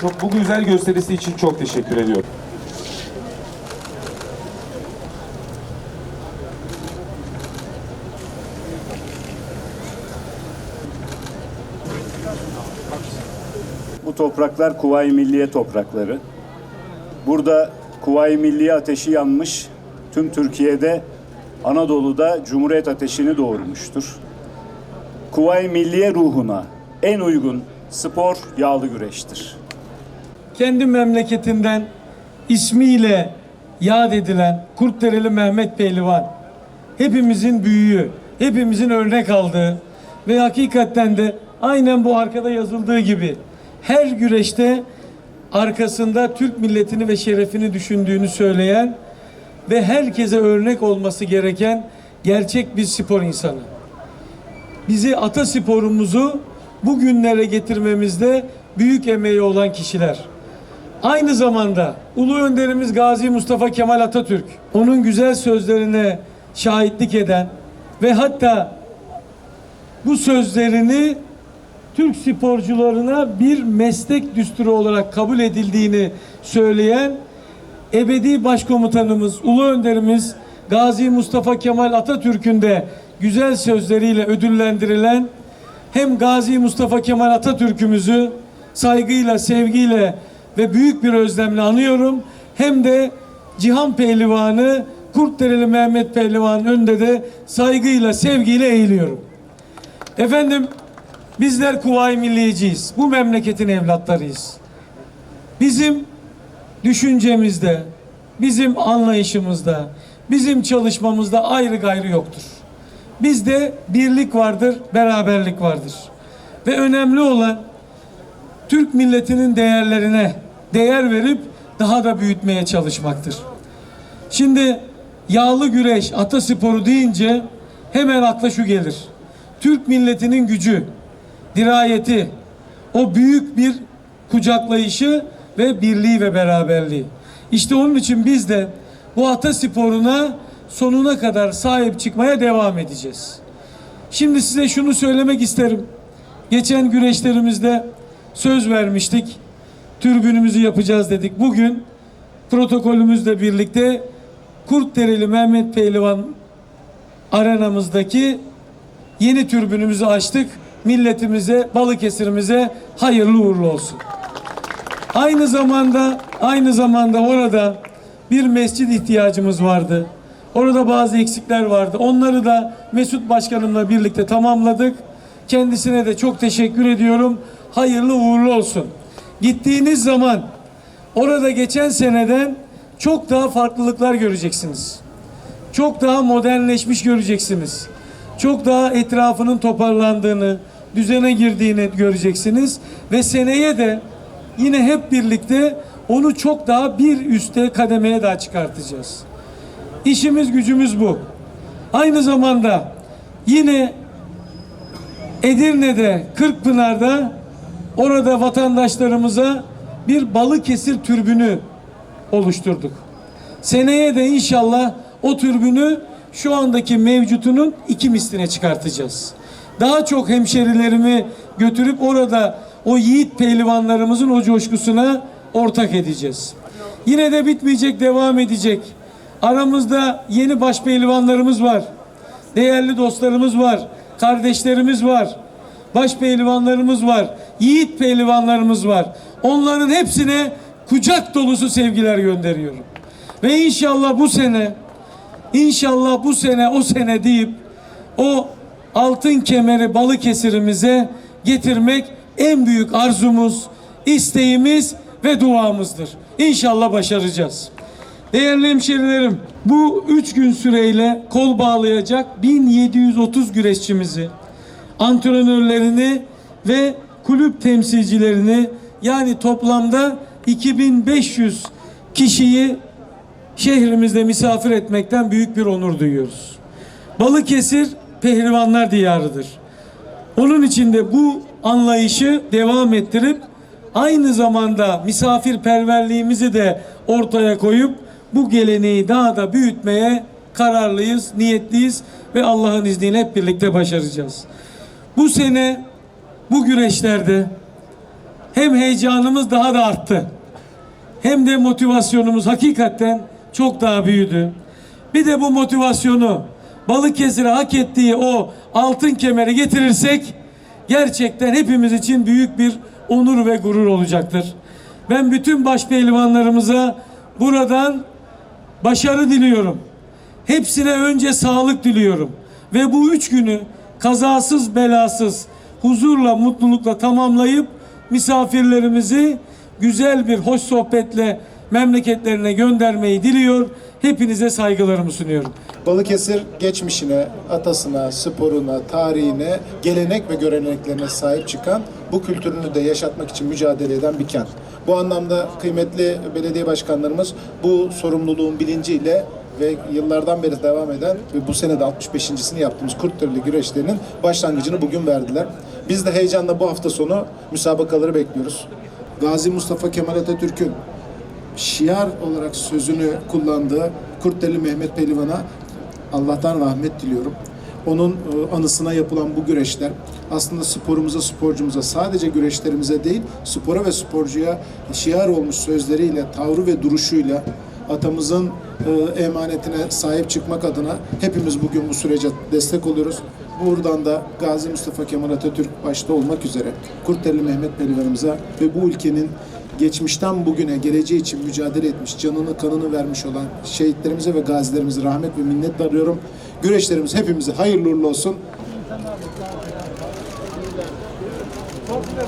Çok, bu güzel gösterisi için çok teşekkür ediyorum. Bu topraklar Kuvayi Milliye toprakları. Burada Kuvayi Milliye ateşi yanmış, tüm Türkiye'de Anadolu'da Cumhuriyet ateşini doğurmuştur. Kuvayi Milliye ruhuna en uygun spor yağlı güreştir. kendi memleketinden ismiyle yad edilen Kurtdereli Mehmet Pehlivan hepimizin büyüğü, hepimizin örnek aldığı ve hakikaten de aynen bu arkada yazıldığı gibi her güreşte arkasında Türk milletini ve şerefini düşündüğünü söyleyen ve herkese örnek olması gereken gerçek bir spor insanı bizi ata sporumuzu bugünlere getirmemizde büyük emeği olan kişiler. Aynı zamanda Ulu Önderimiz Gazi Mustafa Kemal Atatürk onun güzel sözlerine şahitlik eden ve hatta bu sözlerini Türk sporcularına bir meslek düsturu olarak kabul edildiğini söyleyen ebedi başkomutanımız, ulu önderimiz Gazi Mustafa Kemal Atatürk'ün de güzel sözleriyle ödüllendirilen hem Gazi Mustafa Kemal Atatürk'ümüzü saygıyla, sevgiyle ve büyük bir özlemle anıyorum. Hem de Cihan Pehlivanı Kurtdereli Mehmet Pehlivan'ın önünde de saygıyla, sevgiyle eğiliyorum. Efendim bizler Kuvayi Milliyeciyiz. Bu memleketin evlatlarıyız. Bizim düşüncemizde, bizim anlayışımızda, bizim çalışmamızda ayrı gayrı yoktur. Bizde birlik vardır, beraberlik vardır. Ve önemli olan Türk milletinin değerlerine değer verip daha da büyütmeye çalışmaktır. Şimdi yağlı güreş, atasporu deyince hemen akla şu gelir. Türk milletinin gücü, dirayeti, o büyük bir kucaklayışı ve birliği ve beraberliği. İşte onun için biz de bu atasporuna sonuna kadar sahip çıkmaya devam edeceğiz. Şimdi size şunu söylemek isterim. Geçen güreşlerimizde söz vermiştik. Türbünümüzü yapacağız dedik. Bugün protokolümüzle birlikte Kurtdereli Mehmet Pehlivan arenamızdaki yeni türbünümüzü açtık. Milletimize, Balıkesir'imize hayırlı uğurlu olsun. Aynı zamanda aynı zamanda orada bir mescid ihtiyacımız vardı. Orada bazı eksikler vardı. Onları da Mesut Başkanımla birlikte tamamladık. Kendisine de çok teşekkür ediyorum. Hayırlı uğurlu olsun. Gittiğiniz zaman orada geçen seneden çok daha farklılıklar göreceksiniz. Çok daha modernleşmiş göreceksiniz. Çok daha etrafının toparlandığını, düzene girdiğini göreceksiniz ve seneye de yine hep birlikte onu çok daha bir üste kademeye daha çıkartacağız. İşimiz gücümüz bu. Aynı zamanda yine Edirne'de, Kırkpınar'da orada vatandaşlarımıza bir Balıkesir türbünü oluşturduk. Seneye de inşallah o türbünü şu andaki mevcutunun iki misline çıkartacağız. Daha çok hemşerilerimi götürüp orada o yiğit pehlivanlarımızın o coşkusuna ortak edeceğiz. Yine de bitmeyecek, devam edecek. Aramızda yeni baş pehlivanlarımız var. Değerli dostlarımız var. Kardeşlerimiz var. Baş pehlivanlarımız var. Yiğit pehlivanlarımız var. Onların hepsine kucak dolusu sevgiler gönderiyorum. Ve inşallah bu sene İnşallah bu sene o sene deyip o altın kemeri Balıkesir'imize getirmek en büyük arzumuz, isteğimiz ve duamızdır. İnşallah başaracağız. Değerli hemşerilerim, bu üç gün süreyle kol bağlayacak 1730 güreşçimizi, antrenörlerini ve kulüp temsilcilerini yani toplamda 2500 kişiyi şehrimizde misafir etmekten büyük bir onur duyuyoruz. Balıkesir pehlivanlar diyarıdır. Onun için de bu anlayışı devam ettirip aynı zamanda misafirperverliğimizi de ortaya koyup bu geleneği daha da büyütmeye kararlıyız, niyetliyiz ve Allah'ın izniyle hep birlikte başaracağız. Bu sene bu güreşlerde hem heyecanımız daha da arttı. Hem de motivasyonumuz hakikaten çok daha büyüdü. Bir de bu motivasyonu Balıkesir'e hak ettiği o altın kemeri getirirsek gerçekten hepimiz için büyük bir onur ve gurur olacaktır. Ben bütün baş pehlivanlarımıza buradan başarı diliyorum. Hepsine önce sağlık diliyorum. Ve bu üç günü kazasız belasız, huzurla, mutlulukla tamamlayıp misafirlerimizi güzel bir hoş sohbetle memleketlerine göndermeyi diliyor. Hepinize saygılarımı sunuyorum. Balıkesir geçmişine, atasına, sporuna, tarihine, gelenek ve göreneklerine sahip çıkan, bu kültürünü de yaşatmak için mücadele eden bir kent. Bu anlamda kıymetli belediye başkanlarımız bu sorumluluğun bilinciyle ve yıllardan beri devam eden ve bu sene de 65.sini yaptığımız Kurtdereli güreşlerinin başlangıcını bugün verdiler. Biz de heyecanla bu hafta sonu müsabakaları bekliyoruz. Gazi Mustafa Kemal Atatürk'ün şiar olarak sözünü kullandığı Kurtdeli Mehmet Pehlivan'a Allah'tan rahmet diliyorum. Onun e, anısına yapılan bu güreşler aslında sporumuza, sporcumuza sadece güreşlerimize değil, spora ve sporcuya şiar olmuş sözleriyle, tavrı ve duruşuyla atamızın e, emanetine sahip çıkmak adına hepimiz bugün bu sürece destek oluyoruz. Buradan da Gazi Mustafa Kemal Atatürk başta olmak üzere Kurtdereli Mehmet Pehlivanımıza ve bu ülkenin geçmişten bugüne geleceği için mücadele etmiş, canını kanını vermiş olan şehitlerimize ve gazilerimize rahmet ve minnet arıyorum. Güreşlerimiz hepimize hayırlı uğurlu olsun.